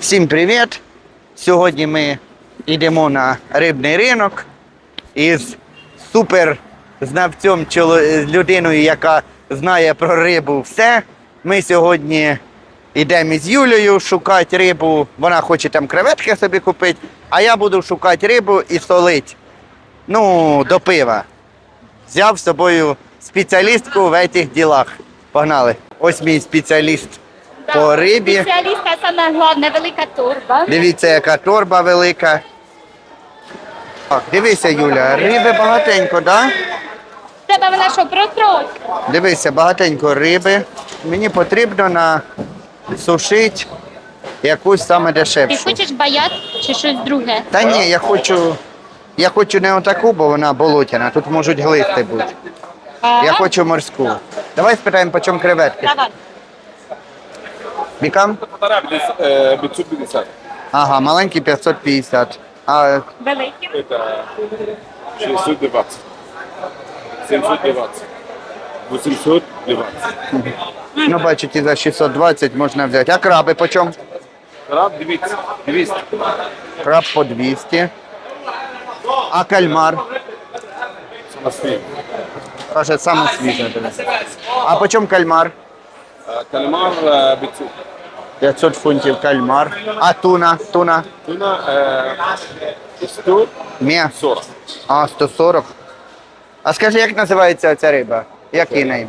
Всім привіт! Сьогодні ми йдемо на рибний ринок із супер знавцем чоло- людиною, яка знає про рибу все. Ми сьогодні йдемо із Юлею шукати рибу. Вона хоче там креветки собі купити, а я буду шукати рибу і солити. Ну, до пива. Взяв з собою спеціалістку в цих ділах. Погнали. Ось мій спеціаліст по рибі. Спеціалістка саме головне велика турба. Дивіться, яка торба велика. Так, дивися, Юля, риби багатенько, да? Тебе вона що просрочка? Дивися, багатенько риби. Мені потрібно на сушити якусь саме Ти дешевшу. хочеш баят чи щось друге? Та ні, я хочу. Я хочу не отаку, бо вона болотяна, тут можуть глисти бути. Ага. Я хочу морську. Давай спитаємо, по чому креветки. Давай. Бікам? Полтора 550. Ага, маленький 550. А Великі. Это 620. 720. 820. ну бачите, за 620 можна взяти. А краби по чому? Краб 200. 200. Краб по 200. А кальмар? Самосвет. Каже, саме свіже. А по чому кальмар? Э, Кальмар э, 500. 500 фунтів кальмар. А туна? Туна? Туна э, 140. Мє? А, 140. А скажи, як називається ця риба? Який неї?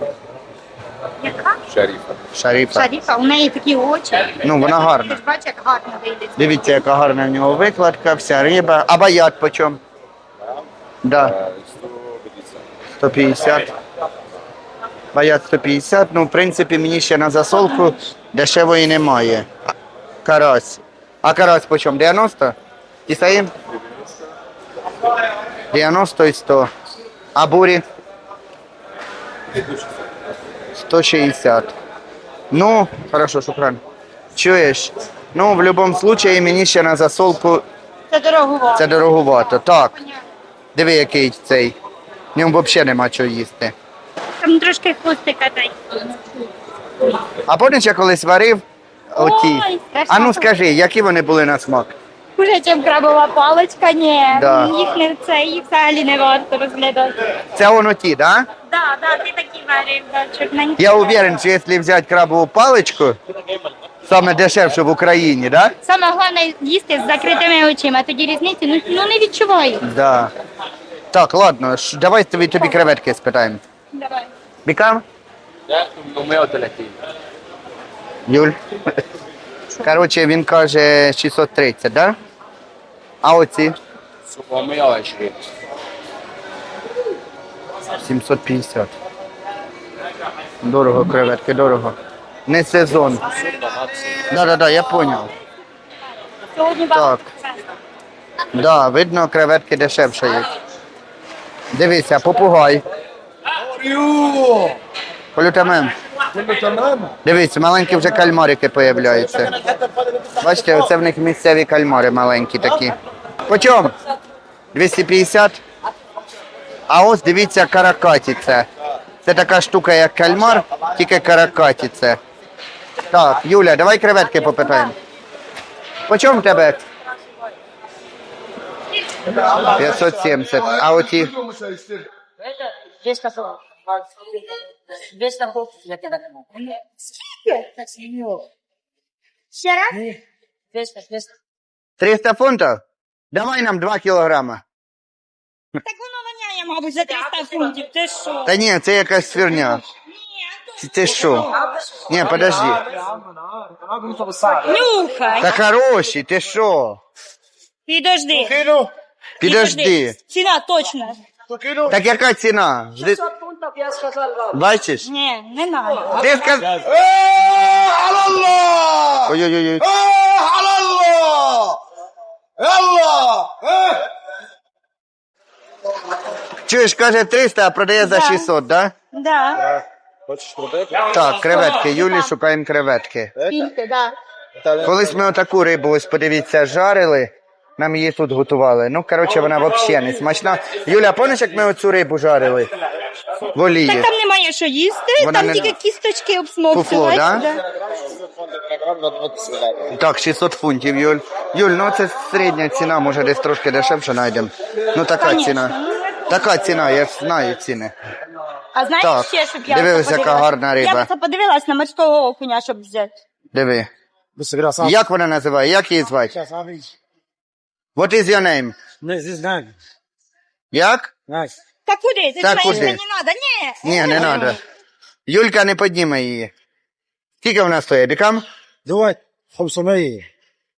Яка? Шарифа. Шаріпа. Шаріфа, у неї такі очі. Ну, вона Ти гарна. ж бачиш, як гарно вийде. Дивіться, яка гарна в нього викладка, вся риба. А баят по чому? Да, Э, 150. 150. Баят 150. Ну, в принципі, мені ще на засолку дешевої немає. Карась. А карась по чому? 90? Ті самі? 90 і 100. А бурі? 160. Ну, хорошо, шукран. Чуєш? Ну, в будь-якому випадку мені ще на засолку Це дорого. це дороговато. Так, диви, який цей. В ньому взагалі нема чого їсти. Там трошки хвостика дай. А помниш, я колись варив оті. Ой, страшно. А ну скажи, які вони були на смак? Хуже, чим крабова паличка, ні. Да. Їх не це, їх взагалі не варто розглядати. Це воно ті, да? Да, да, ти такі варив, да, чорненькі. Я уверен, що якщо взяти крабову паличку, саме дешевше в Україні, да? Саме головне їсти з закритими очима, тоді різниці ну, ну не відчуваю. Да. Так, ладно, ш- давай тобі, тобі креветки спитаємо. Давай. Бікам? Да, 830. Юль. Коротше, він каже 630, да? А оці? 720. 750. Дорого креветки, дорого. Не сезон. Да, да, да, я понял. Сьогодні Так. Да, видно, креветки дешевше є. Дивися, попугай. Полютамем. Дивіться, маленькі вже кальмарики появляються. Бачите, оце в них місцеві кальмари маленькі такі. Почом? 250? А ось дивіться каракатіце. Це така штука, як кальмар, тільки каракатіце. Так, Юля, давай креветки попитаємо. Почому в тебе? 570. А? Это 200 фунтов. 200 фунтов я. Ще раз? 200, 200. 300 фунтів? Давай нам 2 кілограма. Так воно воняє, мабуть, за 300 фунтів. Ти що? Та ні, це якась фірня. Ти- що? Ні, подожди. Нюхай. Та хороші, ти що? Підожди. Підожди. Ціна точно. Так яка ціна? Ти- 500 фунтов я сказал вам. Бачиш? Ні, не надо. Ти сказав. Ой-ой-ой. Чуєш, каже 300, а продає за Да. 600, да? Да. Так, креветки. Юлі шукаємо креветки. Тільки, да. Колись ми отаку рибу, ось подивіться, жарили. Нам її тут готували. Ну, коротше, вона взагалі не смачна. Юля, пам'ятаєш, як ми оцю рибу жарили? В олії. Так там немає що їсти, Вона там не- тільки кісточки Фуфло, обсмоктувати. да? Так, 600 фунтів, Юль. Юль, ну це середня ціна, може десь трошки дешевше знайдемо. Ну така Конечно. ціна. Така ціна, я ж знаю ціни. А знаєш Так, ще, щоб я дивилась, оце яка подивилась? гарна риба. Я б це подивилась на морського окуня, щоб взяти. Диви. Як вона називає? Як її звати? What is your name? This is Nag? Як? Nice. Та куди? Ти Та куди? не треба, ні. Ні, не треба. Юлька не підніме її. Скільки вона стоїть? Бікам? Давай, хамсомеї.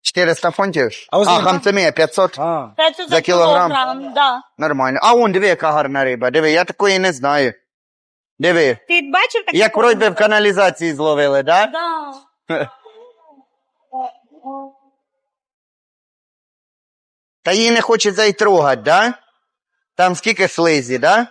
400 фунтів? А, хамсомія 500 А. Та за кілограм. кілограм, да. нормально. А он диви, яка гарна риба. Диви, я такої не знаю. Диви. Ти бачив таке? Як вроді в каналізації зловили, да? Да. Та її не хоче зай трогать, да? Там скільки слизі, да?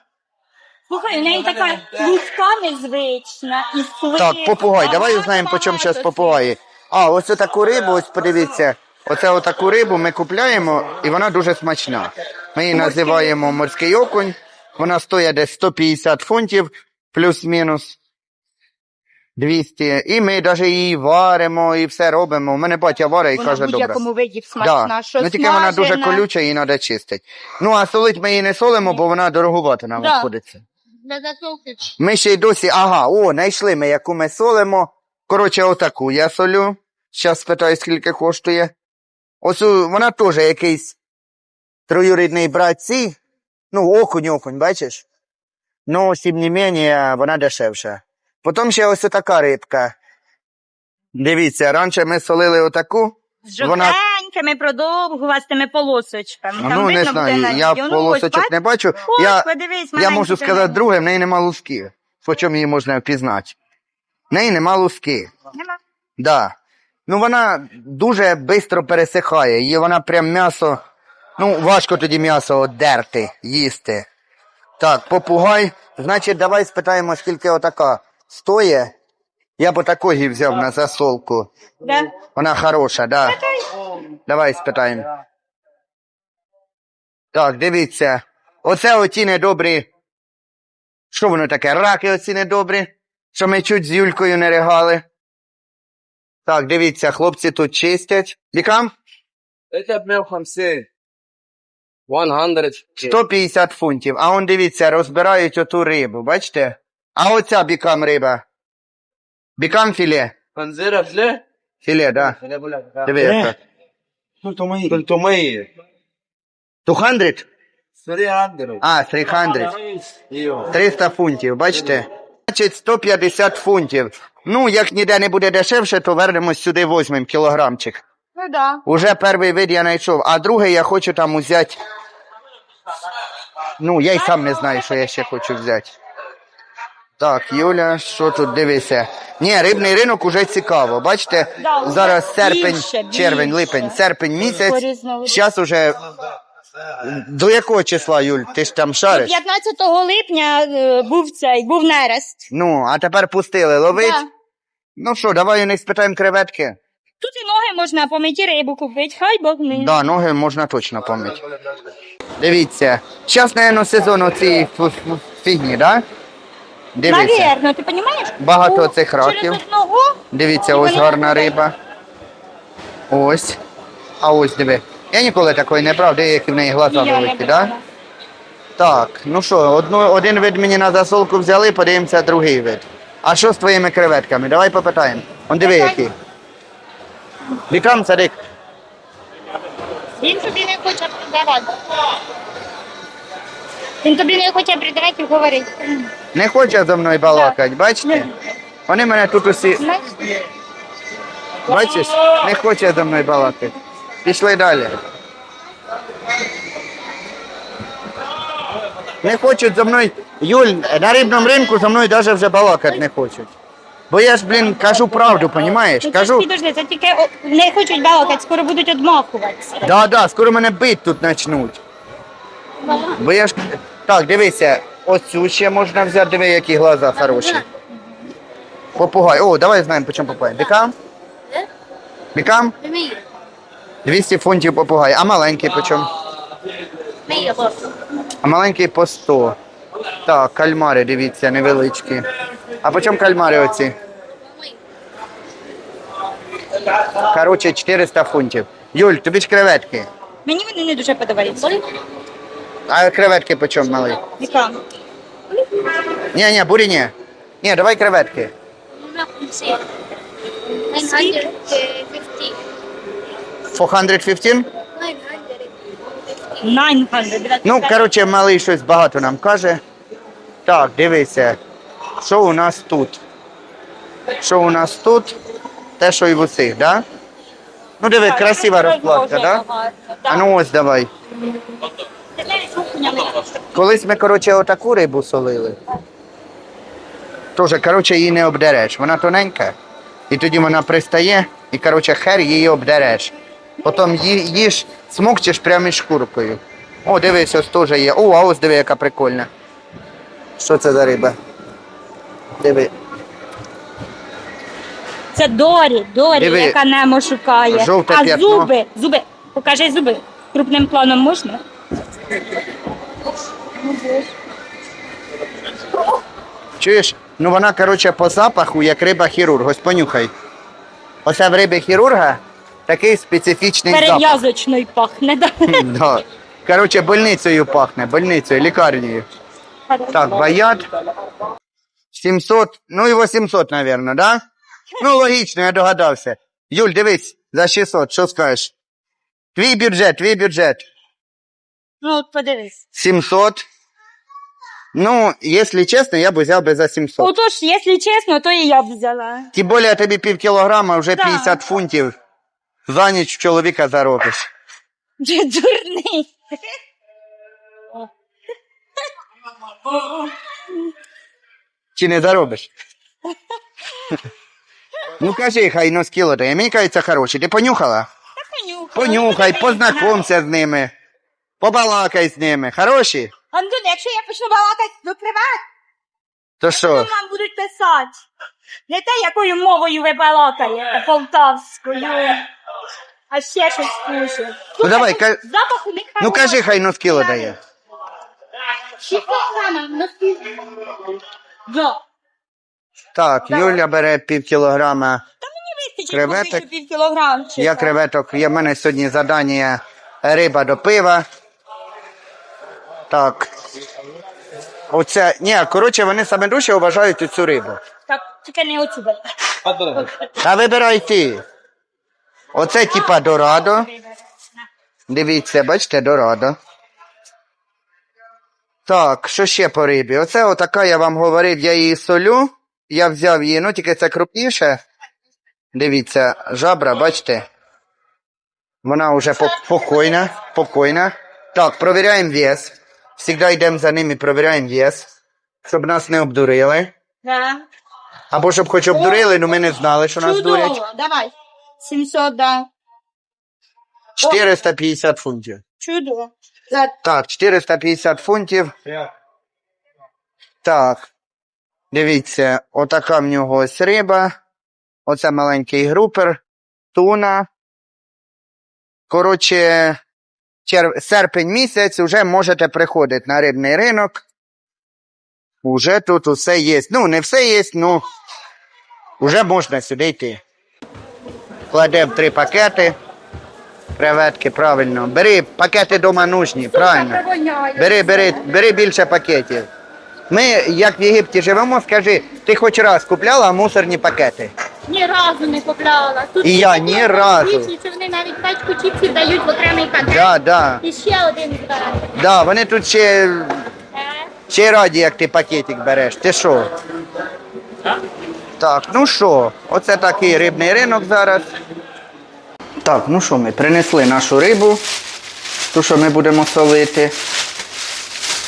Слухай, у неї така луска незвична і слив. Так, попугай. Давай узнаємо, по чому зараз попугаї. А, ось таку рибу, ось подивіться. Оце отаку рибу ми купляємо, і вона дуже смачна. Ми її називаємо морський окунь. Вона стоїть десь 150 фунтів, плюс-мінус 200. І ми навіть її варимо і все робимо. У мене батя варить і Вона каже, в добре. будь-якому виді смачна. Да. Що Ну тільки вона дуже смажена. колюча, її треба чистити. Ну а солить ми її не солимо, бо вона дороговата нам Да. обходиться. Для засолки. Ми ще й досі, ага, о, знайшли ми, яку ми солимо. Коротше, отаку я солю. Зараз спитаю, скільки коштує. Ось у- вона теж якийсь троюрідний брат ці. Ну, окунь, окунь, бачиш? Ну, тим не менше, вона дешевша. Потім ще ось така рибка. Дивіться, раніше ми солили отаку. З Вона- жовтенькими продовгувастими полосочками. Там ну, не буде знаю, на я. Ну, полосочок бач- не бачу. Ось, я, подивись, Я маленькі можу сказати друге, в неї нема луски. По чому її можна впізнати? В неї нема луски. Нема. Да. Ну вона дуже швидко пересихає. І вона прям м'ясо. Ну, важко тоді м'ясо одерти, їсти. Так, попугай. Значить, давай спитаємо, скільки отака стоїть. Я б такої взяв на засолку. Да. Вона хороша, да. Давай спитаємо. Так, дивіться. Оце оті недобрі. Що воно таке? Раки оці недобрі, що ми чуть з Юлькою не ригали. Так, дивіться, хлопці тут чистять. Вікам? Это 150. 100. 150 фунтів. А он дивіться, розбирають оту рибу, бачите? А оця бікам риба. Бікам філе. Панзира філе? Філе, да. Філе, бля. Диви, як так. Тултомаї. Тултомаї. 200? 300. А, 300. 300 фунтів, бачите? Значить, 150 фунтів. Ну, як ніде не буде дешевше, то вернемось сюди візьмемо кілограмчик. Ну да. Уже перший вид я знайшов, а другий я хочу там взяти. Ну, я й сам не знаю, що я ще хочу взяти. Так, Юля, що тут дивися? Ні, рибний ринок уже цікаво. Бачите, Да, зараз серпень, більше, більше. червень, липень, серпень місяць. Зараз уже. До якого числа, Юль? Ти ж там шариш? 15 липня е, був цей, був нерест. Ну, а тепер пустили ловить. Да. Ну що, давай у них спитаємо креветки. Тут і ноги можна помиті рибу купити, хай Бог не. Да, ноги можна точно помити. Дивіться. Зараз, мабуть, сезон оцієї фу- фу- фігні, да? Дивіться. Навірно, ти розумієш? Багато цих раків. Через одного. Дивіться, ось гарна риба. Ось. А ось диви. Я ніколи такої не брав, де які в неї глаза Я не великі, брала. да? Так, ну що, одну, один вид мені на засолку взяли, подивимося другий вид. А що з твоїми креветками? Давай попитаємо. Он диви які. Бікам садик. Він тобі не хоче продавати. Він тобі не хоче придавати говорити. Не хоче зі мною балакати, бачите? Вони мене тут усі. Бачиш, не хоче зі мною балакати. Пішли далі. Не хочуть зі мною. Юль, на рибному ринку зі мною навіть вже балакати не хочуть. Бо я ж, блін, кажу правду, розумієш? Ну, це ж Кажу, підожди, це тільки о, не хочуть балакати, скоро будуть одмахуватися. да, да, скоро мене бить тут почнуть. Бо я ж. Так, дивися, ось цю ще можна взяти, диви, які глаза хороші. Попугай. О, давай знаємо, по чому попугай. Бікам? Бікам? 200 фунтів попугай. А маленький по чому? А маленький по 100. Так, кальмари, дивіться, невеличкі. А по чому кальмари оці? Коротше, 400 фунтів. Юль, тобі ж креветки. Мені вони не дуже подобаються. А креветки по чому мали? Яка? Ні, ні, бурі ні. Ні, давай креветки. 415? 900. Ну, коротше, малий щось багато нам каже. Так, дивися. Що у нас тут? Що у нас тут? Те, що і в усіх, да? Ну диви, красива розкладка, да? А ну ось давай. Колись ми, коротше, отаку рибу солили. Тоже, коротше, її не обдереш. Вона тоненька. І тоді вона пристає, і, коротше, хер її обдереш. Потім їж, смокчеш прямо із шкуркою. О, дивись, ось теж є. О, а ось диви, яка прикольна. Що це за риба? Диви. Це Дорі, Дорі, Диви. яка Немо шукає. Жовте а п'ятно. зуби, зуби, покажи зуби. Крупним планом можна? Чуєш? Ну вона, коротше, по запаху, як риба хірург. Ось понюхай. Оце в риби хірурга такий специфічний запах. Перев'язочною пахне. Да? Да. Коротше, больницею пахне, больницею, лікарнею. Так, баят. 700, ну і 800, мабуть, да? Ну, логічно, я догадався. Юль, дивись, за 600, що скажеш? Твій бюджет, твій бюджет. Ну, от подивись. 700. Ну, якщо чесно, я б взяв би за 700. Отож, якщо чесно, то і я б взяла. Тим більше тобі пів кілограма, вже Так. 50 фунтів. За ніч чоловіка заробиш. Вже дурний. Чи не заробиш? Ну кажи, хай ну скіло дає. Мені кажеться хороші. Ти понюхала? Понюхай, познайомся з ними. Побалакай з ними. Хороші? Антон, якщо я почну балакати до приват, То що? то вам будуть писати. Не те, якою мовою ви балакаєте, полтавською, а ще щось хуже. Ну, давай, ка- запах у них Ну кажи, хай ну скіло дає. Да. Так, Юля бере пів кілограма. Вистачить Креветок? поки що пів кілограмчика. Я креветок, є в мене сьогодні задання риба до пива. Так. Оце, ні, коротше, вони саме дужче вважають цю рибу. Так, тільки не оцю. Та вибирай ти. Оце типа дорадо. Дивіться, бачите, дорадо. Так, що ще по рибі? Оце отака, я вам говорив, я її солю. Я взяв її, ну тільки це крупніше. Дивіться, жабра, бачите? Вона вже покойна, покойна. Так, провіряємо вес. Всегда йдемо за ними, провіряємо вес, щоб нас не обдурили. Да. Або щоб хоч обдурили, але ми не знали, що нас дурять. Чудово, давай. 700, да. 450 фунтів. Чудово. За Так, 450 фунтів. Так. Дивіться, отака в нього ось риба. Оце маленький групер, туна. Коротше, чер... серпень місяць вже можете приходити на рибний ринок. Уже тут усе є. Ну, не все є, ну вже можна сюди йти. Кладемо три пакети. Креветки, правильно. Бери пакети дома нужні, правильно. Бери, бери, бери більше пакетів. Ми, як в Єгипті живемо, скажи, ти хоч раз купляла мусорні пакети? Ні разу не купляла. Тут І я ні разу. Що вони навіть пачку чіпсів дають в окремий пакет. Да, да, І ще один збирати. да. Вони тут ще, ще раді, як ти пакетик береш. Ти що? Так, ну що, оце такий рибний ринок зараз. Так, ну що, ми принесли нашу рибу, ту, що ми будемо солити.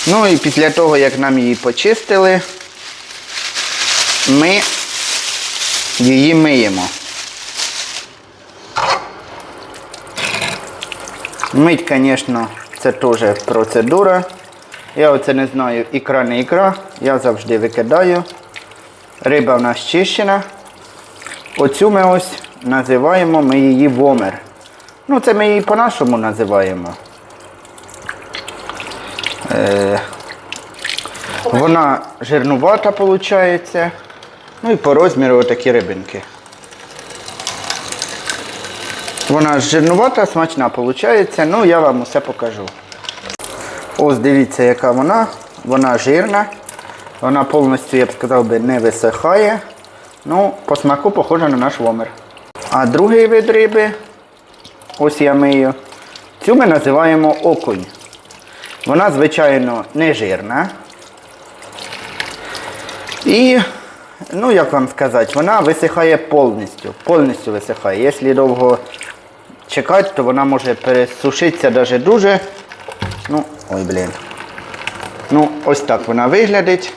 Ну і після того, як нам її почистили, ми її миємо. Мить, звісно, це теж процедура. Я оце не знаю, ікра не ікра. Я завжди викидаю. Риба в нас чищена. Оцю ми ось називаємо ми її вомер. Ну, це ми її по-нашому називаємо. Е, Вона жирнувата виходить. Ну і по розміру такі рибинки. Вона жирнувата, смачна виходить. Ну, я вам усе покажу. Ось дивіться, яка вона. Вона жирна. Вона повністю, я б сказав би, не висихає. Ну, по смаку похожа на наш вомер. А другий вид риби, ось я мию. Цю ми називаємо окунь. Вона, звичайно, не жирна. І, ну як вам сказати, вона висихає повністю. Повністю висихає. Якщо довго чекати, то вона може пересушитися даже дуже. Ну, ой, блін. Ну, ось так вона виглядить.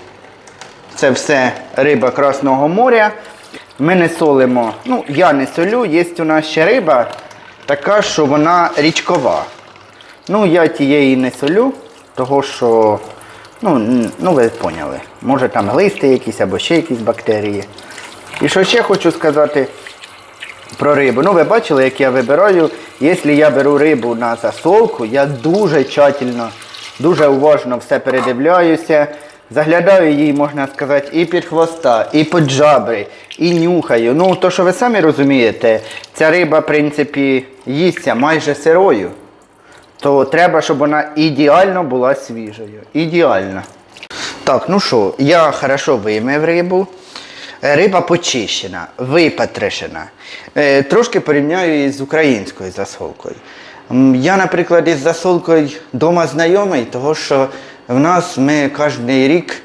Це все риба Красного моря. Ми не солимо. Ну, я не солю, є у нас ще риба така, що вона річкова. Ну, я тієї не солю, того що, ну, ну ви поняли. Може там глисти якісь або ще якісь бактерії. І що ще хочу сказати про рибу. Ну, ви бачили, як я вибираю. Якщо я беру рибу на засолку, я дуже тщательно, дуже уважно все передивляюся. Заглядаю її, можна сказати, і під хвоста, і під жабри, і нюхаю. Ну, то, що ви самі розумієте, ця риба, в принципі, їсться майже сирою. То треба, щоб вона ідеально була свіжою. Ідеально. Так, ну що, я хорошо вимив рибу. Е, Риба почищена, випатришена. Е, Трошки порівняю її з українською засолкою. Я, наприклад, із засолкою вдома знайомий, тому що в нас ми кожен рік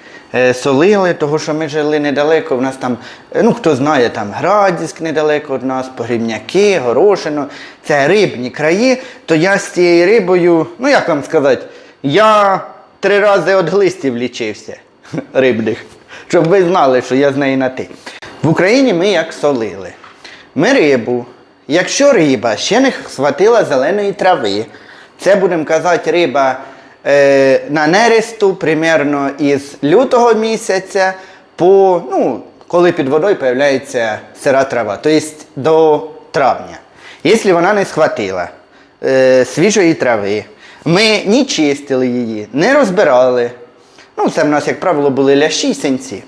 солили, тому що ми жили недалеко. В нас там, е, ну хто знає, там Градіськ недалеко від нас, Погрібняки, Горошино. Це рибні краї. То я з цією рибою, ну як вам сказати, я три рази від глистів лічився рибних, щоб ви знали, що я з неї на ти. В Україні ми як солили. Ми рибу. Якщо риба ще не схватила зеленої трави, це будемо казати риба е, на нересту примерно із лютого місяця по, ну, коли під водою з'являється сира трава, тобто до травня. Якщо вона не схватила е, свіжої трави, ми не чистили її, не розбирали. Ну, це в нас, як правило, були лящі синці.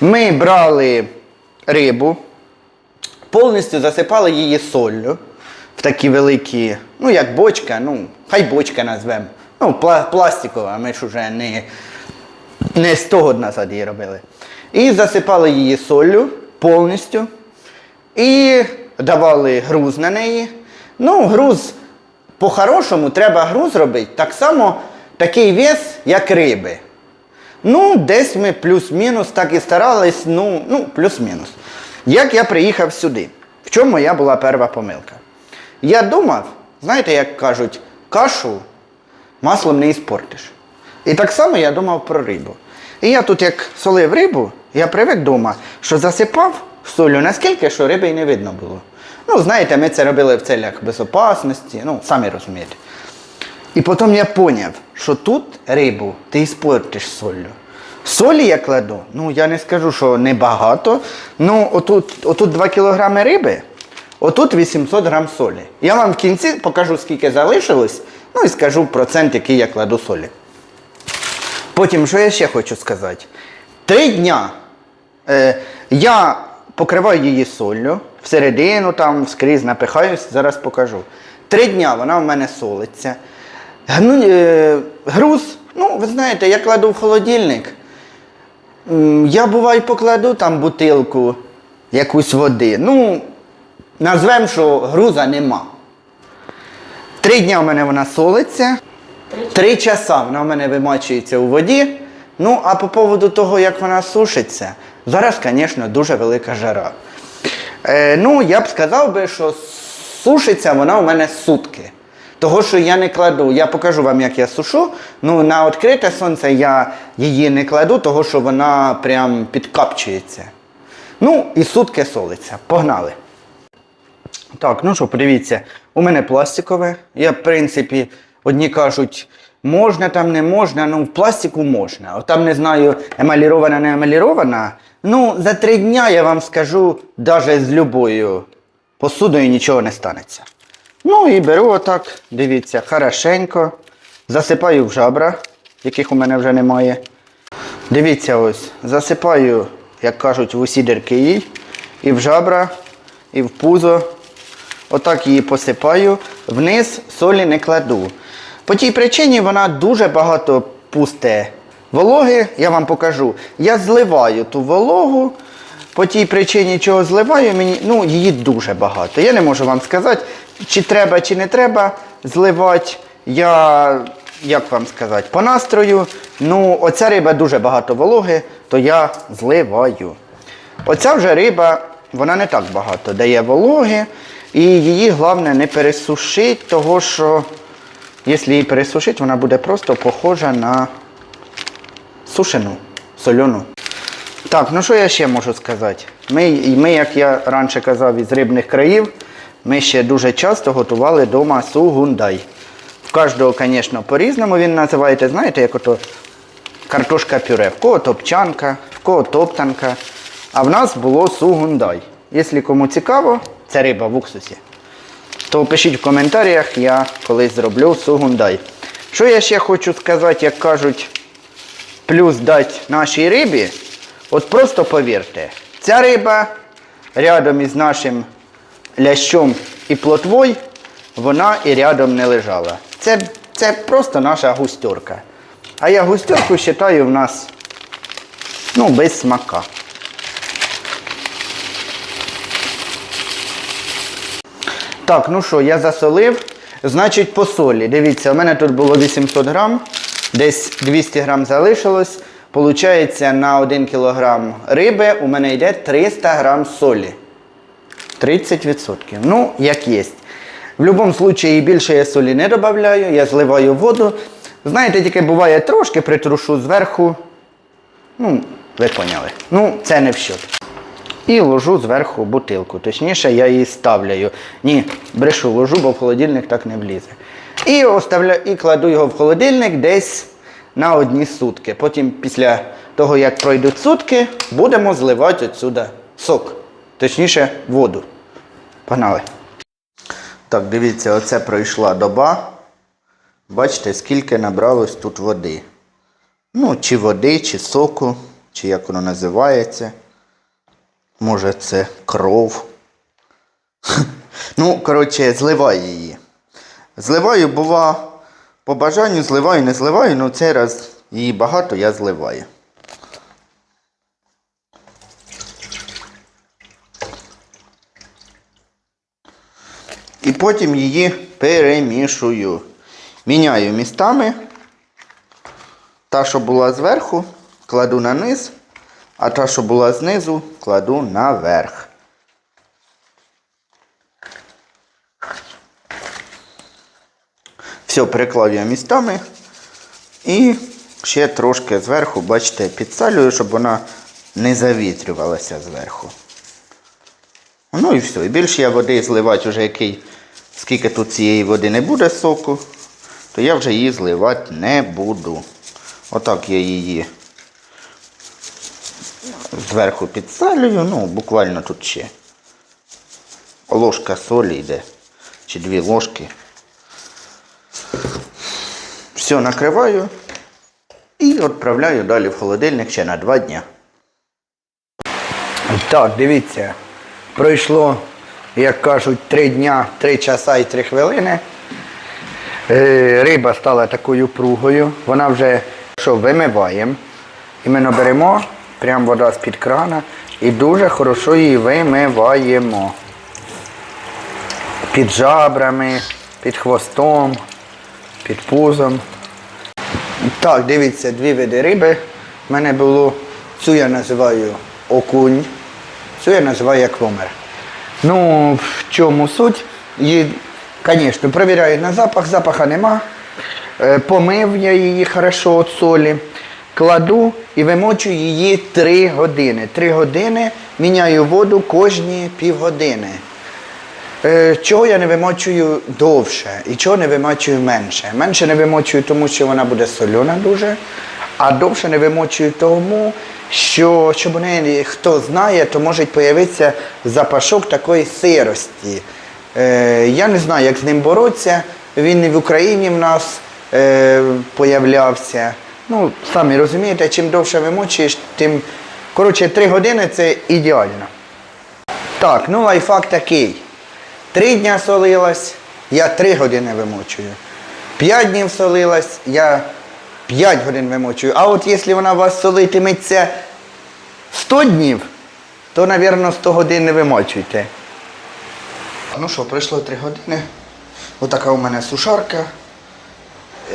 Ми брали рибу, повністю засипали її соллю в такі великі, ну як бочка, ну, хай бочка назвемо. Ну, пла- пластикова, ми ж уже не, не 100 год назад її робили. І засипали її соллю повністю. І давали груз на неї. Ну, груз по-хорошому треба груз робити так само такий вес, як риби. Ну, десь ми плюс-мінус так і старались, ну, ну, плюс-мінус. Як я приїхав сюди? В чому моя була перша помилка? Я думав, знаєте, як кажуть, кашу маслом не іспортиш. І так само я думав про рибу. І я тут, як солив рибу, я привик вдома, що засипав солю наскільки, що риби й не видно було. Ну, знаєте, ми це робили в целях безопасності, ну, самі розумієте. І потім я зрозумів, що тут рибу ти іспортиш солью. Солі я кладу, ну я не скажу, що небагато. Ну, отут, отут 2 кілограми риби, отут 800 грам солі. Я вам в кінці покажу, скільки залишилось, ну і скажу процент, який я кладу солі. Потім, що я ще хочу сказати? Три дня е, я покриваю її соллю, всередину там скрізь напихаюсь, зараз покажу. Три дня вона в мене солиться. Гну, е, груз, ну, ви знаєте, я кладу в холодильник. Я буває покладу там бутилку, якусь води. Ну, назвемо, що груза нема. Три дня в мене вона солиться. Три часа вона в мене вимачується у воді. Ну, а по поводу того, як вона сушиться, зараз, звісно, дуже велика жара. Е, ну, я б сказав би, що сушиться вона у мене сутки. Того, що я не кладу, я покажу вам, як я сушу. Ну, на відкрите сонце я її не кладу, того що вона прям підкапчується. Ну, і сутки солиться. Погнали. Так, ну що, подивіться, у мене пластикове. Я, в принципі, одні кажуть, можна там, не можна, ну в пластику можна. От там не знаю, емалірована, не емалірована. Ну, за три дня я вам скажу, навіть з любою посудою нічого не станеться. Ну і беру отак, дивіться, хорошенько, засипаю в жабра, яких у мене вже немає. Дивіться ось, засипаю, як кажуть, в усі дірки їй, і в жабра, і в пузо. Отак її посипаю, вниз солі не кладу. По тій причині вона дуже багато пусте вологи, я вам покажу. Я зливаю ту вологу. По тій причині, чого зливаю, мені, ну, її дуже багато. Я не можу вам сказати, чи треба, чи не треба зливати. Я, як вам сказати, по настрою. Ну, оця риба дуже багато вологи, то я зливаю. Оця вже риба, вона не так багато дає вологи, і її головне не пересушити, того що якщо її пересушити, вона буде просто похожа на сушену, соляну. Так, ну що я ще можу сказати? Ми, ми, як я раніше казав, із рибних країв, ми ще дуже часто готували вдома сугундай. В кожного, звісно, по-різному він називається, знаєте, як ото картошка пюре. В кого топчанка, в кого топтанка. А в нас було сугундай. Якщо кому цікаво, це риба в уксусі, то пишіть в коментарях, я колись зроблю сугундай. Що я ще хочу сказати, як кажуть, плюс дати нашій рибі, от просто повірте, ця риба рядом із нашим лящом і плотвою, вона і рядом не лежала. Це, це просто наша густерка. А я густерку вважаю в нас ну, без смака. Так, ну що, я засолив. Значить, по солі. Дивіться, у мене тут було 800 грам, десь 200 грам залишилось. Получається, на 1 кілограм риби у мене йде 300 грам солі. 30%. Ну, як є. В будь-якому випадку більше я солі не додаю, я зливаю воду. Знаєте, тільки буває трошки притрушу зверху. Ну, ви поняли. Ну, це не в счет. І ложу зверху бутилку. Точніше, я її ставляю. Ні, брешу ложу, бо в холодильник так не влізе. І, оставля... і кладу його в холодильник десь на одні сутки. Потім, після того, як пройдуть сутки, будемо зливати отсюди сок. Точніше, воду. Погнали. Так, дивіться, оце пройшла доба. Бачите, скільки набралось тут води. Ну, чи води, чи соку, чи як воно називається. Може, це кров. ну, коротше, зливаю її. Зливаю, бува, по бажанню зливаю, не зливаю, але цей раз її багато, я зливаю. І потім її перемішую. Міняю містами. Та, що була зверху, кладу на низ, а та, що була знизу, кладу наверх. Все, переклав я містами. І ще трошки зверху, бачите, підсалюю, щоб вона не завітрювалася зверху. Ну і все. І більше я води зливати вже який, скільки тут цієї води не буде соку, то я вже її зливати не буду. Отак я її зверху підсалюю, ну, буквально тут ще ложка солі йде, чи дві ложки. Все накриваю і відправляю далі в холодильник ще на два дні. Так, дивіться, пройшло, як кажуть, три дня, три часа і три хвилини. Е, Риба стала такою пругою. Вона вже що вимиваємо. Іменно беремо, прям вода з-під крана і дуже хорошо її вимиваємо. Під жабрами, під хвостом, під пузом. Так, дивіться, дві види риби. У мене було, цю я називаю окунь, цю я називаю аквомер. Ну, в чому суть? Її, звісно, перевіряю на запах, запаха нема. Е, Помив я її хорошо від солі, кладу і вимочую її 3 години. 3 години міняю воду кожні півгодини. Е, Чого я не вимочую довше і чого не вимочую менше? Менше не вимочую, тому що вона буде сольона дуже, а довше не вимочую тому, що щоб у хто знає, то може появитися запашок такої сирості. Е, я не знаю, як з ним боротися. Він і в Україні в нас е. Ну, самі розумієте, чим довше вимочуєш, тим. Коротше, 3 години це ідеально. Так, ну лайфхак такий. Три дня солилась, я 3 години вимочую. П'ять днів солилась, я 5 годин вимочую. А от якщо вона у вас солитиметься 100 днів, то, мабуть, 100 годин не вимочуйте. Ну що, пройшло 3 години. Отака у мене сушарка.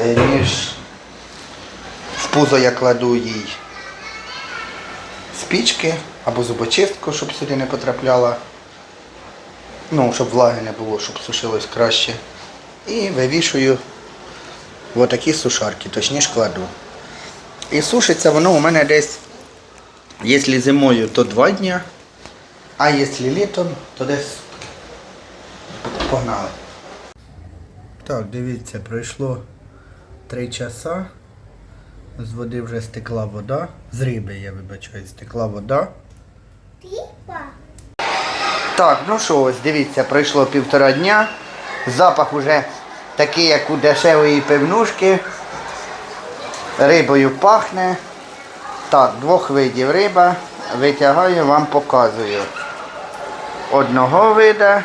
Е, Ніж пузо я кладу їй спічки або зубочистку, щоб сюди не потрапляла. Ну, щоб влаги не було, щоб сушилось краще. І вивішую отакі сушарки, точніше кладу. І сушиться воно у мене десь, якщо зимою, то 2 дня, а якщо літом, то десь погнали. Так, дивіться, пройшло 3 часа. З води вже стекла вода. З риби, я вибачаю, стекла вода. Так, ну що, ось дивіться, пройшло півтора дня. Запах уже такий, як у дешевої пивнушки. Рибою пахне. Так, двох видів риба. Витягаю, вам показую. Одного вида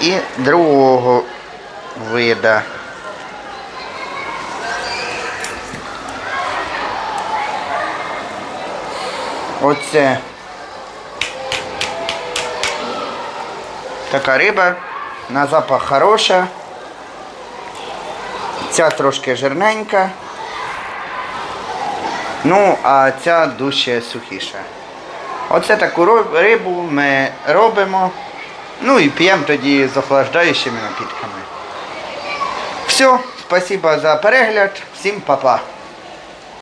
і другого вида. Оце така риба, на запах хороша. Ця трошки жирненька. Ну, а ця дужче сухіша. Оце таку рибу ми робимо. Ну і п'ємо тоді з охлаждаючими напітками. Все, спасибо за перегляд. Всім па-па.